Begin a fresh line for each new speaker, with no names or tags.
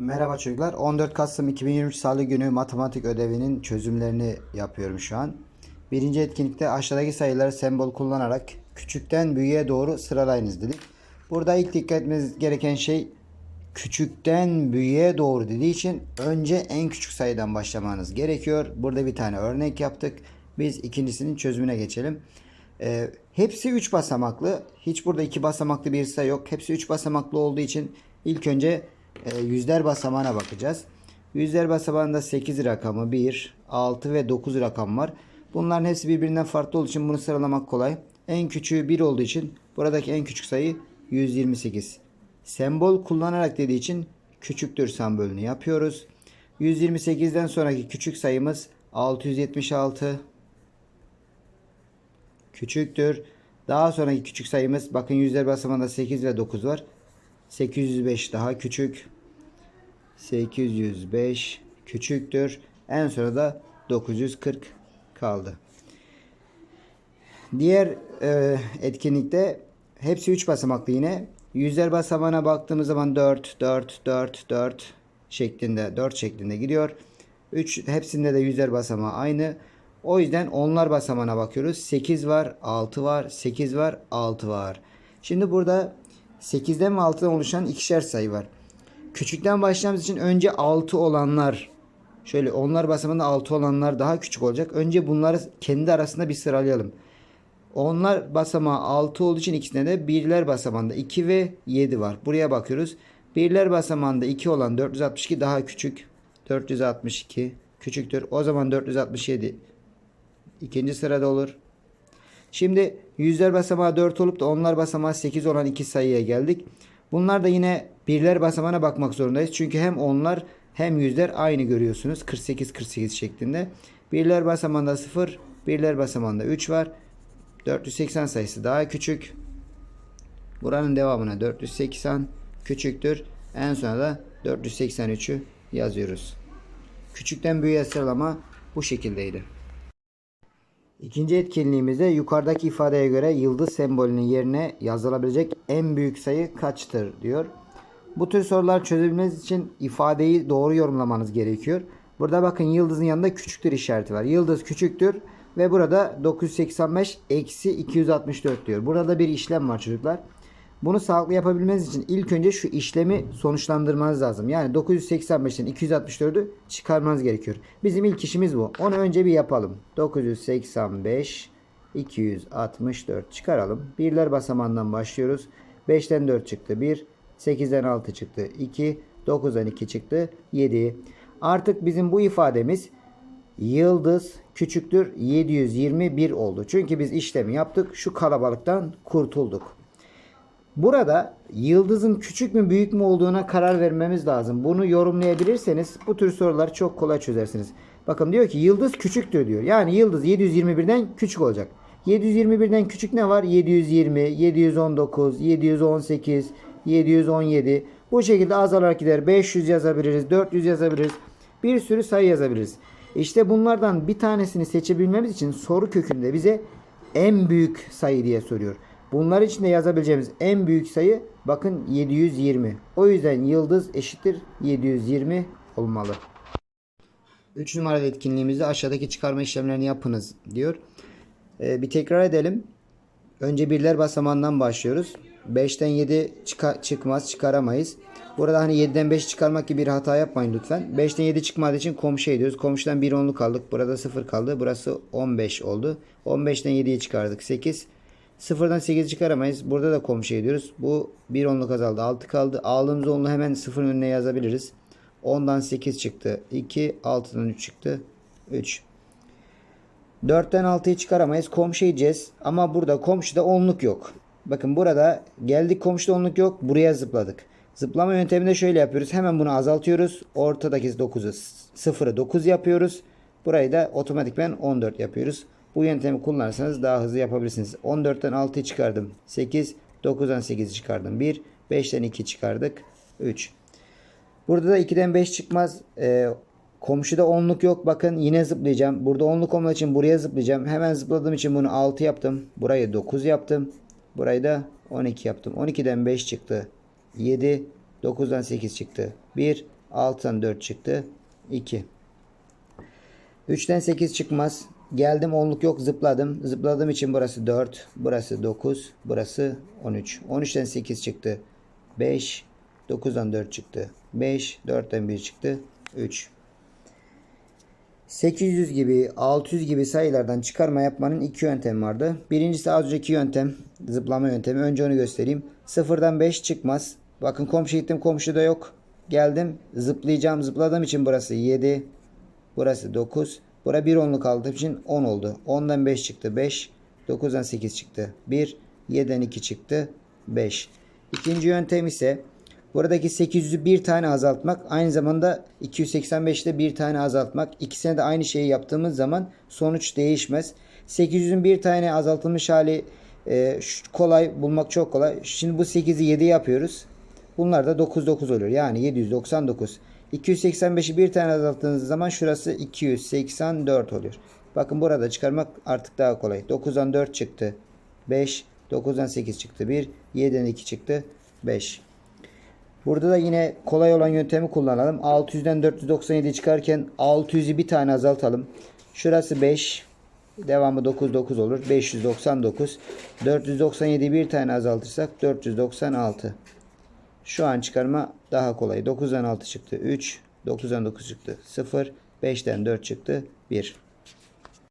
Merhaba çocuklar. 14 Kasım 2023 Salı günü matematik ödevinin çözümlerini yapıyorum şu an. Birinci etkinlikte aşağıdaki sayıları sembol kullanarak küçükten büyüğe doğru sıralayınız dedik. Burada ilk dikkat etmeniz gereken şey küçükten büyüğe doğru dediği için önce en küçük sayıdan başlamanız gerekiyor. Burada bir tane örnek yaptık. Biz ikincisinin çözümüne geçelim. Ee, hepsi 3 basamaklı. Hiç burada 2 basamaklı bir sayı yok. Hepsi 3 basamaklı olduğu için ilk önce e, yüzler basamağına bakacağız. Yüzler basamağında 8 rakamı, 1, 6 ve 9 rakam var. Bunların hepsi birbirinden farklı olduğu için bunu sıralamak kolay. En küçüğü 1 olduğu için buradaki en küçük sayı 128. Sembol kullanarak dediği için küçüktür sembolünü yapıyoruz. 128'den sonraki küçük sayımız 676 küçüktür. Daha sonraki küçük sayımız bakın yüzler basamağında 8 ve 9 var. 805 daha küçük. 805 küçüktür. En sonra da 940 kaldı. Diğer e, etkinlikte hepsi 3 basamaklı yine. Yüzler basamağına baktığımız zaman 4, 4, 4, 4 şeklinde 4 şeklinde gidiyor. 3 hepsinde de yüzler basamağı aynı. O yüzden onlar basamağına bakıyoruz. 8 var, 6 var, 8 var, 6 var. Şimdi burada 8'den ve 6'dan oluşan ikişer sayı var. Küçükten başlamamız için önce 6 olanlar şöyle onlar basamağında 6 olanlar daha küçük olacak. Önce bunları kendi arasında bir sıralayalım. Onlar basamağı 6 olduğu için ikisinde de birler basamağında 2 ve 7 var. Buraya bakıyoruz. Birler basamağında 2 olan 462 daha küçük. 462 küçüktür. O zaman 467 ikinci sırada olur. Şimdi yüzler basamağı 4 olup da onlar basamağı 8 olan iki sayıya geldik. Bunlar da yine birler basamağına bakmak zorundayız. Çünkü hem onlar hem yüzler aynı görüyorsunuz. 48 48 şeklinde. Birler basamağında 0, birler basamağında 3 var. 480 sayısı daha küçük. Buranın devamına 480 küçüktür. En sona da 483'ü yazıyoruz. Küçükten büyüğe sıralama bu şekildeydi. İkinci etkinliğimizde yukarıdaki ifadeye göre yıldız sembolünün yerine yazılabilecek en büyük sayı kaçtır diyor. Bu tür sorular çözebilmeniz için ifadeyi doğru yorumlamanız gerekiyor. Burada bakın yıldızın yanında küçüktür işareti var. Yıldız küçüktür ve burada 985 eksi 264 diyor. Burada bir işlem var çocuklar. Bunu sağlıklı yapabilmeniz için ilk önce şu işlemi sonuçlandırmanız lazım. Yani 985'ten 264'ü çıkarmanız gerekiyor. Bizim ilk işimiz bu. Onu önce bir yapalım. 985 264 çıkaralım. Birler basamağından başlıyoruz. 5'ten 4 çıktı 1. 8'den 6 çıktı 2. 9'dan 2 çıktı 7. Artık bizim bu ifademiz yıldız küçüktür 721 oldu. Çünkü biz işlemi yaptık. Şu kalabalıktan kurtulduk. Burada yıldızın küçük mü büyük mü olduğuna karar vermemiz lazım. Bunu yorumlayabilirseniz bu tür soruları çok kolay çözersiniz. Bakın diyor ki yıldız küçüktür diyor. Yani yıldız 721'den küçük olacak. 721'den küçük ne var? 720, 719, 718, 717. Bu şekilde azalarak gider. 500 yazabiliriz, 400 yazabiliriz. Bir sürü sayı yazabiliriz. İşte bunlardan bir tanesini seçebilmemiz için soru kökünde bize en büyük sayı diye soruyor. Bunlar içinde yazabileceğimiz en büyük sayı bakın 720. O yüzden yıldız eşittir 720 olmalı. 3 numaralı etkinliğimizde aşağıdaki çıkarma işlemlerini yapınız diyor. Ee, bir tekrar edelim. Önce birler basamağından başlıyoruz. 5'ten 7 çıka- çıkmaz çıkaramayız. Burada hani 7'den 5 çıkarmak gibi bir hata yapmayın lütfen. 5'ten 7 çıkmadığı için komşu ediyoruz. Komşudan 1 onluk aldık. Burada 0 kaldı. Burası 15 oldu. 15'ten 7'yi çıkardık. 8. Sıfırdan 8 çıkaramayız. Burada da komşu ediyoruz. Bu 1 onluk azaldı. 6 kaldı. Aldığımız onlu hemen sıfırın önüne yazabiliriz. 10'dan 8 çıktı. 2. 6'dan 3 çıktı. 3. 4'ten 6'yı çıkaramayız. Komşu edeceğiz. Ama burada komşuda onluk yok. Bakın burada geldik komşuda onluk yok. Buraya zıpladık. Zıplama yönteminde şöyle yapıyoruz. Hemen bunu azaltıyoruz. Ortadaki 9'u 0'ı 9 yapıyoruz. Burayı da otomatikmen 14 yapıyoruz. Bu yöntemi kullanırsanız daha hızlı yapabilirsiniz. 14'ten 6'yı çıkardım. 8. 9'dan 8'i çıkardım. 1. 5'ten 2 çıkardık. 3. Burada da 2'den 5 çıkmaz. Ee, komşuda 10'luk yok. Bakın yine zıplayacağım. Burada 10'luk olmadığı için buraya zıplayacağım. Hemen zıpladığım için bunu 6 yaptım. Burayı 9 yaptım. Burayı da 12 yaptım. 12'den 5 çıktı. 7. 9'dan 8 çıktı. 1. 6'dan 4 çıktı. 2. 3'ten 8 çıkmaz. Geldim onluk yok zıpladım. Zıpladığım için burası 4. Burası 9. Burası 13. 13'ten 8 çıktı. 5. 9'dan 4 çıktı. 5. 4'ten 1 çıktı. 3. 800 gibi 600 gibi sayılardan çıkarma yapmanın iki yöntemi vardı. Birincisi az önceki yöntem zıplama yöntemi. Önce onu göstereyim. Sıfırdan 5 çıkmaz. Bakın komşu gittim komşuda yok. Geldim zıplayacağım zıpladığım için burası 7. Burası 9. Bura 1 onluk aldığım için 10 oldu. 10'dan 5 çıktı 5. 9'dan 8 çıktı 1. 7'den 2 çıktı 5. İkinci yöntem ise buradaki 800'ü bir tane azaltmak aynı zamanda 285'te bir tane azaltmak. İkisine de aynı şeyi yaptığımız zaman sonuç değişmez. 800'ün bir tane azaltılmış hali e, kolay bulmak çok kolay. Şimdi bu 8'i 7 yapıyoruz. Bunlar da 9 9 oluyor. Yani 799. 285'i bir tane azalttığınız zaman şurası 284 oluyor. Bakın burada çıkarmak artık daha kolay. 9'dan 4 çıktı. 5. 9'dan 8 çıktı. 1. 7'den 2 çıktı. 5. Burada da yine kolay olan yöntemi kullanalım. 600'den 497 çıkarken 600'ü bir tane azaltalım. Şurası 5. Devamı 9 9 olur. 599. 497 bir tane azaltırsak 496. Şu an çıkarma daha kolay. 9'dan 6 çıktı 3. 9'dan 9 çıktı 0. 5'ten 4 çıktı 1.